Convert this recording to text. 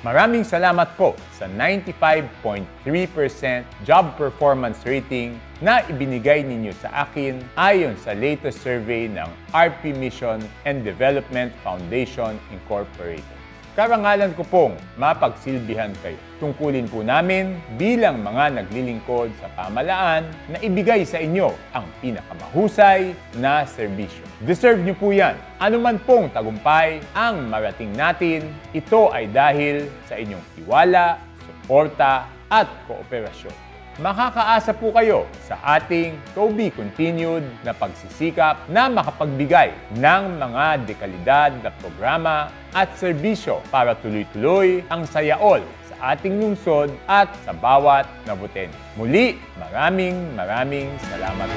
Maraming salamat po sa 95.3% job performance rating na ibinigay ninyo sa akin ayon sa latest survey ng RP Mission and Development Foundation Incorporated. Karangalan ko pong mapagsilbihan kayo. Tungkulin po namin bilang mga naglilingkod sa pamalaan na ibigay sa inyo ang pinakamahusay na serbisyo. Deserve nyo po yan. Ano man pong tagumpay ang marating natin, ito ay dahil sa inyong tiwala, suporta at kooperasyon makakaasa po kayo sa ating to be continued na pagsisikap na makapagbigay ng mga dekalidad na programa at serbisyo para tuloy-tuloy ang sayaol sa ating lungsod at sa bawat nabuten. Muli, maraming maraming salamat.